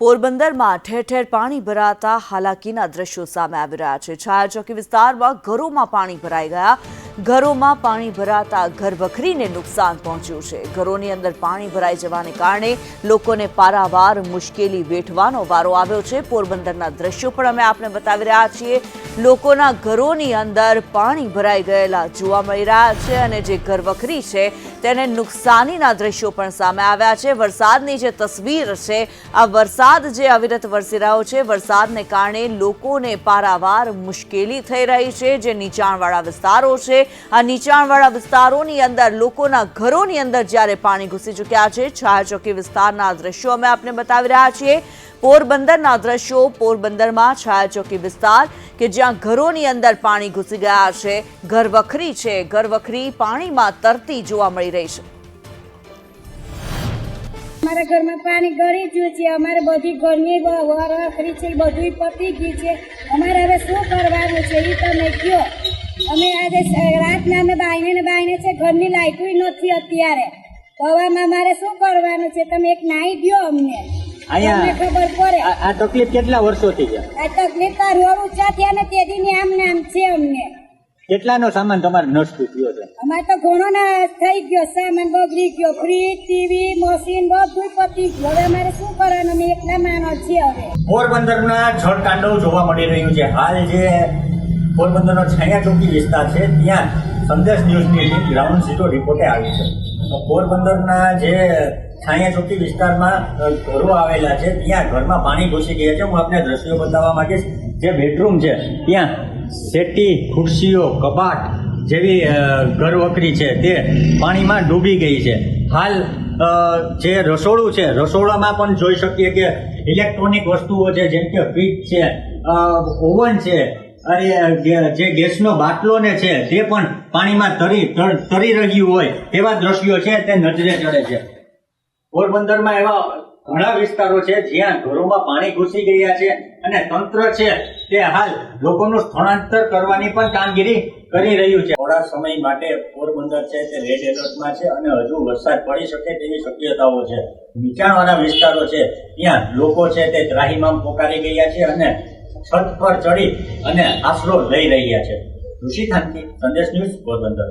પોરબંદરમાં ઠેર ઠેર પાણી ભરાતા હાલાકીના દ્રશ્યો સામે આવી રહ્યા છે. છાયાચોકી વિસ્તારમાં ઘરોમાં પાણી ભરાઈ ગયા. ઘરોમાં પાણી ભરાતા ઘર વખરીને નુકસાન પહોંચ્યું છે. ઘરોની અંદર પાણી ભરાઈ જવાને કારણે લોકોને પારાવાર મુશ્કેલી વેઠવાનો વારો આવ્યો છે. પોરબંદરના દ્રશ્યો પણ અમે આપને બતાવી રહ્યા છીએ. લોકોના ઘરોની અંદર પાણી ભરાઈ ગયેલા જોવા મળી રહ્યા છે અને જે ઘર વખરી છે તેને નુકસાનીના દ્રશ્યો પણ સામે આવ્યા છે. વરસાદની જે તસવીર છે, આ વરસાદ જે અવિરત વરસી રહ્યો છે, વરસાદને કારણે લોકોને પારાવાર મુશ્કેલી થઈ રહી છે. જે નીચાણવાળા વિસ્તારો છે, આ નીચાણવાળા વિસ્તારોની અંદર, લોકોના ઘરોની અંદર જ્યારે પાણી ઘૂસી ચૂક્યા છે, છાયાચોકી વિસ્તારના દ્રશ્યો અમે આપને બતાવી રહ્યા છીએ. પોરબંદરના દ્રશ્યો, પોરબંદરમાં છાયાચોકી વિસ્તાર કે જ્યાં ઘરોની અંદર પાણી ઘૂસી ગયા છે. ઘર વખરી છે ઘર વખરી પાણીમાં તરતી જોવા મળી રહી છે અમારા ઘરમાં પાણી ગળી ગયું છે. અમારે બધી ઘરની વરખરી છે બધું પતી ગયું છે. અમારે હવે શું કરવાનું છે એ તમે કયો. અમે આજે રાતના અમે બાઈને ને બાઈને છે ઘરની લાઇટું નથી અત્યારે. તો મારે શું કરવાનું છે? તમે એક નાઈ દો અમને. અહીંયા- તમને ખબર પડે. આ આ તકલીફ કેટલા વર્ષોથી છે? આ તકલીફ તો રોડ ઊંચા થયા ને તેથી આમ નામ છે અમને. કેટલાનો સામાન તમારે નષ્ટ થયો છે? અમારે તો ઘણો ના થઈ ગયો, સામાન બગડી ગયો ફ્રીજ ટીવી મશીન બધું પતી ગયું. હવે અમારે શું કરવાનું? અમે એકલા માનો છીએ હવે. પોરબંદરના જળતાંડવ જોવા મળી રહ્યું છે. હાલ જે પોરબંદરનો છાયા ચોકી વિસ્તાર છે, ત્યાં સંદેશ ન્યૂઝની ટીમ ગ્રાઉન્ડ ઝીરો રિપોર્ટે આવી છે. પોરબંદરના જે છાયા ચોકી વિસ્તારમાં ઘરો આવેલા છે, ત્યાં ઘરમાં પાણી ઘૂસી ગયા છે. હું આપને દ્રશ્યો બતાવવા માંગીશ. જે બેડરૂમ છે, ત્યાં સેટી, ખુરશીઓ, કબાટ જેવી ઘરવકરી છે તે પાણીમાં ડૂબી ગઈ છે. હાલ જે રસોડું છે, રસોડામાં પણ જોઈ શકીએ કે ઇલેક્ટ્રોનિક વસ્તુઓ છે, જેમ કે ફ્રીજ છે ઓવન છે, અરે, જે ગેસનો બાટલો ને છે, તે પણ પાણીમાં તરી, તર- રહ્યું હોય તેવા દ્રશ્યો છે, તે નજરે ચડે છે. પોરબંદરમાં એવા ઘણા વિસ્તારો છે જ્યાં ઘરોમાં પાણી ઘૂસી ગયા છે અને તંત્ર છે તે હાલ લોકોનું સ્થળાંતર કરવાની પણ કામગીરી કરી રહ્યું છે. થોડા સમય માટે પોરબંદર છે તે રેડ એલર્ટમાં છે અને હજુ વરસાદ પડી શકે તેવી શક્યતાઓ છે. નીચાણવાળા વિસ્તારો છે, ત્યાં લોકો છે તે ત્રાહીમામ પોકારી ગયા છે અને છત પર ચડી અને આશરો લઈ રહ્યા છે. ઋષિ ખાનથી સંદેશ ન્યૂઝ પોરબંદર.